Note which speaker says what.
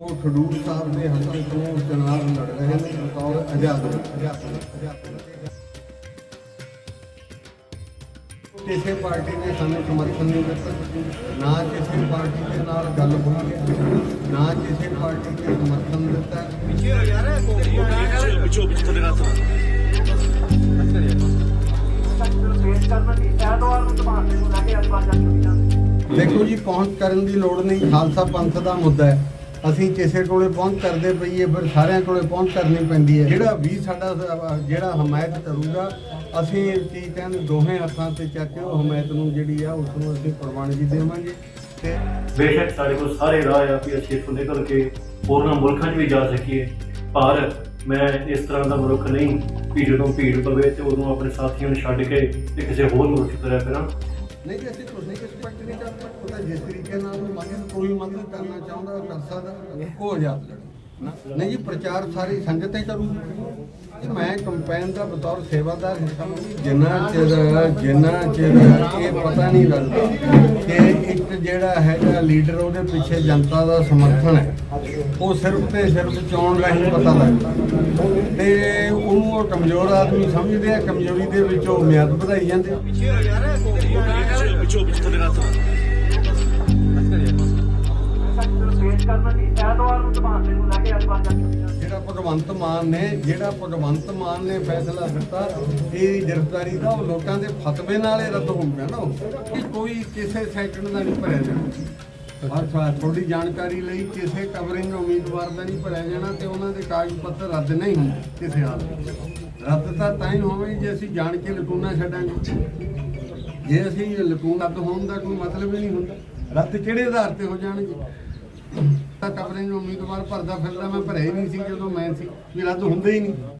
Speaker 1: ਉਹ ਖਡੂਰ ਸਾਹਿਬ ਦੇ ਹਲਕੇ ਤੋਂ ਚੁਣਾਵ ਲੜ ਰਹੇ ਨੇ, ਬਤੌਰ ਆਜ਼ਾਦ ਕਿਸੇ ਪਾਰਟੀ ਨੇ ਸਾਨੂੰ ਸਮਰਥਨ ਨਹੀਂ ਦਿੱਤਾ। ਨਾ ਕਿਸੇ ਪਾਰਟੀ ਦੇ ਨਾਲ ਗੱਲ ਹੋਈ ਨਾ ਕਿਸੇ ਪਾਰਟੀ ਨੇ ਸਮਰਥਨ ਦਿੱਤਾ।
Speaker 2: ਪਿੱਛੋਂ ਪਿੱਛੋਂ ਥੱਲੇ ਰੱਖ
Speaker 3: ਪੇਸ਼ ਕਰਨ ਦੀ ਐਤਵਾਰ
Speaker 1: ਦੇਖੋ ਜੀ ਪਹੁੰਚ ਕਰਨ ਦੀ ਲੋੜ ਨਹੀਂ? ਖਾਲਸਾ ਪੰਥ ਦਾ ਮੁੱਦਾ ਹੈ। ਅਸੀਂ ਕਿਸੇ ਕੋਲੇ ਪਹੁੰਚ ਕਰਦੇ ਪਈਏ ਫਿਰ ਸਾਰਿਆਂ ਕੋਲੇ ਪਹੁੰਚ ਕਰਨੀ ਪੈਂਦੀ ਹੈ। ਜਿਹੜਾ ਵੀ ਸਾਡਾ ਜਿਹੜਾ ਹਮਾਇਤ ਕਰੂਗਾ ਅਸੀਂ ਕੀ ਕਹਿੰਦੇ ਦੋਹੇ ਹੱਥਾਂ ਤੇ ਚੱਕ ਕੇ ਉਹ ਹਮਾਇਤ ਨੂੰ ਜਿਹੜੀ ਆ ਉਸ ਨੂੰ ਅਸੀਂ ਪ੍ਰਵਾਨਗੀ ਦੇਵਾਂਗੇ ਤੇ
Speaker 2: ਬੇਸ਼ੱਕ ਸਾਡੇ ਕੋਲ ਸਾਰੇ ਰਾਹ ਆ ਵੀ ਅਸੀਂ ਇੱਥੋਂ ਨਿਕਲ ਕੇ ਹੋਰਨਾਂ ਮੁਲਕਾਂ 'ਚ ਵੀ ਜਾ ਸਕੀਏ। ਪਰ ਮੈਂ ਇਸ ਤਰ੍ਹਾਂ ਦਾ ਮਨੁੱਖ ਨਹੀਂ ਵੀ ਜਦੋਂ ਭੀੜ ਪਵੇ ਤੇ ਉਦੋਂ ਆਪਣੇ ਸਾਥੀਆਂ ਨੂੰ ਛੱਡ ਕੇ ਤੇ ਕਿਸੇ ਹੋਰ ਮੁਲਕ 'ਚ ਤੁਰਿਆ ਫਿਰਾਂ।
Speaker 1: ਨਹੀਂ ਕਿ ਅਸੀਂ ਕੁਝ ਨਹੀਂ ਐਕਸਪੈਕਟ ਨਹੀਂ ਕਰ ਸਕਦੇ ਜਿਸ ਤਰੀਕੇ ਨਾਲ ਉਹ ਮਦਦ ਕੋਈ ਮਦਦ ਕਰਨਾ ਚਾਹੁੰਦਾ ਕਰ ਸਕਦਾ ਲੜੇ ਨਾ। ਨਹੀਂ ਜੀ ਪ੍ਰਚਾਰ ਸਾਰੀ ਸੰਗਤ ਹੀ ਕਰੂਗੀ ਜੀ ਮੈਂ ਕੰਪੇਨ ਦਾ ਬਤੌਰ ਸੇਵਾਦਾਰ ਹਿੱਸਾ। ਜਿੰਨਾ ਚਿਰ ਜਿੰਨਾ ਚਿਰ ਇਹ ਪਤਾ ਨਹੀਂ ਲੱਗਦਾ ਕਿ ਇੱਕ ਜਿਹੜਾ ਹੈਗਾ ਲੀਡਰ ਉਹਦੇ ਪਿੱਛੇ ਜਨਤਾ ਦਾ ਸਮਰਥਨ ਹੈ ਉਹ ਸਿਰਫ ਤੇ ਸਿਰਫ ਚੋਣ ਰਾਹੀਂ ਪਤਾ ਲੱਗਦਾ ਤੇ ਉਹਨੂੰ ਕਮਜ਼ੋਰ ਆਦਮੀ ਸਮਝਦੇ ਆ, ਕਮਜ਼ੋਰੀ ਦੇ ਵਿੱਚ ਉਹ ਮਿਆਦ ਵਧਾਈ ਜਾਂਦੇ ਆ।
Speaker 2: ਪਿੱਛੋਂ ਪਿੱਛੋਂ ਥੱਲੇ
Speaker 1: ਜਿਹੜਾ ਭਗਵੰਤ ਮਾਨ ਨੇ, ਜਿਹੜਾ ਭਗਵੰਤ ਮਾਨ ਨੇ ਫੈਸਲਾ ਦਿੱਤਾ ਇਹ ਗ੍ਰਿਫਤਾਰੀ ਦਾ ਉਹ ਲੋਕਾਂ ਦੇ ਫਤਵੇ ਨਾਲ ਹੀ ਰੱਦ ਹੋ ਗਿਆ ਨਾ ਕਿ ਕੋਈ ਕਿਸੇ ਸੈਕੰਡ ਦਾ ਨਹੀਂ ਭਰਿਆ ਜਾਣਾ ਔਰ ਥੋੜਾ- ਥੋੜੀ ਜਾਣਕਾਰੀ ਲਈ ਕਿਸੇ ਕਵਰਿੰਗ ਉਮੀਦਵਾਰ ਦਾ ਨਹੀਂ ਭਰਿਆ ਜਾਣਾ ਤੇ ਉਹਨਾਂ ਦੇ ਕਾਗਜ਼ ਪੱਤਰ ਰੱਦ ਨਹੀਂ ਹੁੰਦੇ ਕਿਸੇ ਹਾਲ ਵਿੱਚ। ਰੱਦ ਤਾਂ ਤਾਂ ਹੀ ਹੋਵੇ ਜੇ ਅਸੀਂ ਜਾਣ ਕੇ ਲਕੂਨਾ ਛੱਡਾਂਗੇ। ਜੇ ਅਸੀਂ ਲਕੂਨ ਰੱਦ ਹੋਣ ਦਾ ਕੋਈ ਮਤਲਬ ਹੀ ਨਹੀਂ ਹੁੰਦਾ। ਰੱਦ ਕਿਹੜੇ ਆਧਾਰ ਤੇ ਹੋ ਜਾਣਗੇ? ਤਾਂ ਕਵਰਿੰਗ ਉਮੀਦਵਾਰ ਭਰਦਾ ਫਿਰਦਾ, ਮੈਂ ਭਰਿਆ ਹੀ ਨਹੀਂ ਸੀ ਜਦੋਂ ਮੈਂ ਸੀ, ਵੀ ਰੱਦ ਹੁੰਦੇ ਹੀ ਨਹੀਂ।